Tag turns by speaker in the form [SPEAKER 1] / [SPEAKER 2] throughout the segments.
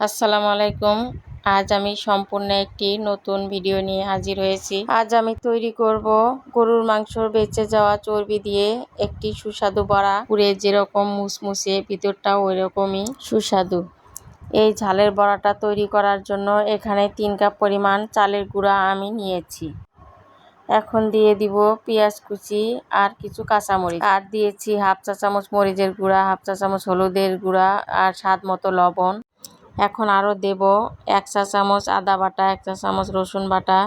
[SPEAKER 1] আসসালামু আলাইকুম। আজ আমি সম্পূর্ণ একটি নতুন ভিডিও নিয়ে হাজির হয়েছি। আজ আমি তৈরি করব গরুর মাংস বেঁচে যাওয়া চর্বি দিয়ে একটি সুস্বাদু বড়া। পুরে যেরকম মুসমুসে ভিতরটা ওই রকমই সুস্বাদু। এই ঝালের বড়াটা তৈরি করার জন্য এখানে তিন কাপ পরিমাণ চালের গুঁড়া আমি নিয়েছি। এখন দিয়ে দিব পেঁয়াজ কুচি আর কিছু কাঁচামরিচ। আর দিয়েছি হাফ চা চামচ মরিচের গুঁড়া, হাফ চা চামচ হলুদের গুঁড়া আর স্বাদ মতো লবণ। এখন আরও দেব এক চা চামচ আদা বাটা, এক চা চামচ রসুন বাটা।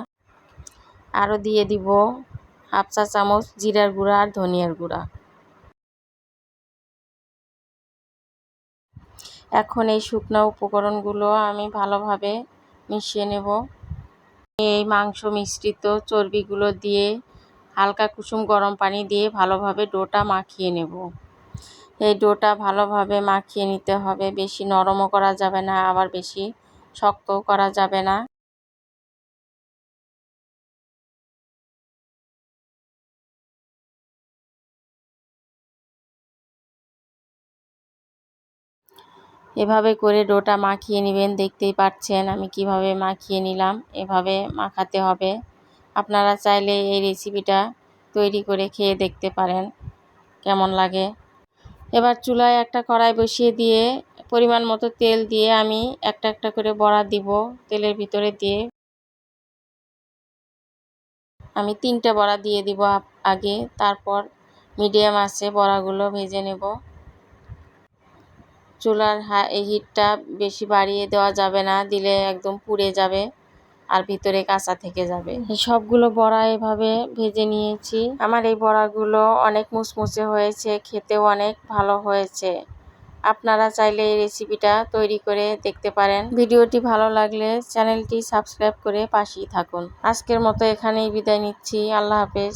[SPEAKER 1] আরও দিয়ে দিব হাফ চা চামচ জিরার গুঁড়া আর ধনিয়ার গুঁড়া। এখন এই শুকনো উপকরণগুলো আমি ভালোভাবে মিশিয়ে নেব। এই মাংস মিশ্রিত চর্বিগুলো দিয়ে হালকা কুসুম গরম পানি দিয়ে ভালোভাবে ডোটা মাখিয়ে নেব। এই ডোটা ভালোভাবে মাখিয়ে নিতে হবে। বেশি নরমও করা যাবে না, আবার বেশি শক্তও করা যাবে না। এভাবে করে ডোটা মাখিয়ে নেবেন, দেখতেই পাচ্ছেন আমি কীভাবে মাখিয়ে নিলাম, এভাবে মাখাতে হবে। আপনারা চাইলে এই রেসিপিটা তৈরি করে খেয়ে দেখতে পারেন, কেমন লাগে। এবার চুলায় একটা কড়াই বসিয়ে দিয়ে পরিমাণ মতো তেল দিয়ে আমি একটা একটা করে বড়া দিব তেলের ভিতরে দিয়ে। আমি তিনটা বড়া দিয়ে দিব আগে, তারপর মিডিয়াম আছে বড়াগুলো ভেজে নেব। চুলার হা হিটটা বেশি বাড়িয়ে দেওয়া যাবে না, দিলে একদম পুড়ে যাবে। আর ভিতরে কাঁচা থেকে যাবে। সবগুলো বড়া এভাবে ভেজে নিয়েছি। আমার এই বড়াগুলো অনেক মুচমুচে হয়েছে, খেতেও অনেক ভালো হয়েছে। আপনারা চাইলে এই রেসিপিটা তৈরি করে দেখতে পারেন। ভিডিওটি ভালো লাগলে চ্যানেলটি সাবস্ক্রাইব করে পাশেই থাকুন। আজকের মতো এখানেই বিদায় নিচ্ছি। আল্লাহ হাফেজ।